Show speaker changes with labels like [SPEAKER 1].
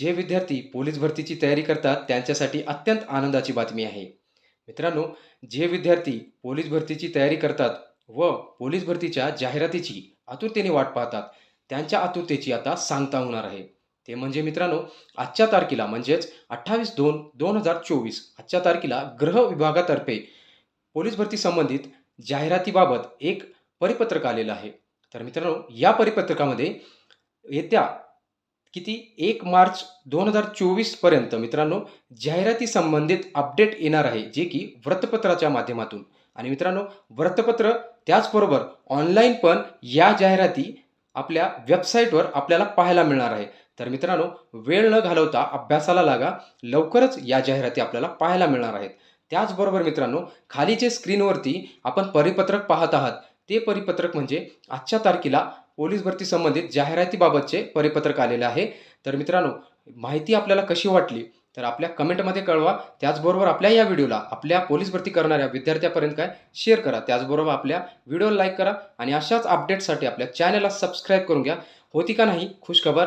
[SPEAKER 1] जे विद्यार्थी पोलीस भरतीची तयारी करतात त्यांच्यासाठी अत्यंत आनंदाची बातमी आहे. मित्रांनो जे विद्यार्थी पोलीस भरतीची तयारी करतात व पोलीस भरतीच्या जाहिरातीची आतुरतेने वाट पाहतात त्यांच्या आतुरतेची आता सांगता होणार आहे. ते म्हणजे मित्रांनो आजच्या तारखेला म्हणजेच अठ्ठावीस दोन दोन हजार चोवीस आजच्या तारखेला गृह विभागातर्फे पोलीस भरती संबंधित जाहिरातीबाबत एक परिपत्रक आलेलं आहे. तर मित्रांनो या परिपत्रकामध्ये येत्या किती? एक मार्च दोन हजार चोवीसपर्यंत मित्रांनो जाहिराती संबंधित अपडेट येणार आहे जे की वृत्तपत्राच्या माध्यमातून. आणि मित्रांनो वृत्तपत्र त्याचबरोबर ऑनलाईन पण या जाहिराती आपल्या वेबसाईटवर आपल्याला पाहायला मिळणार आहे. तर मित्रांनो वेळ न घालवता अभ्यासाला लागा लवकरच या जाहिराती आपल्याला पाहायला मिळणार आहेत. त्याचबरोबर मित्रांनो खाली जे स्क्रीनवरती आपण परिपत्रक पाहत आहात. ते परिपत्रक म्हणजे आजच्या तारखेला पोलीस भरती संबंधित जाहिरातीबाबतचे परिपत्रक आलेले आहे. तर मित्रांनो माहिती आपल्याला कशी वाटली? तर आपल्या कमेंटमध्ये कळवा. त्याचबरोबर आपल्या या व्हिडिओला आपल्या पोलीस भरती करणाऱ्या विद्यार्थ्यापर्यंत काय? शेअर करा. त्याचबरोबर आपल्या व्हिडिओला लाईक करा. आणि अशाच अपडेटसाठी आपल्या चॅनलला सबस्क्राईब करून घ्या. होती का नाही? खुशखबर.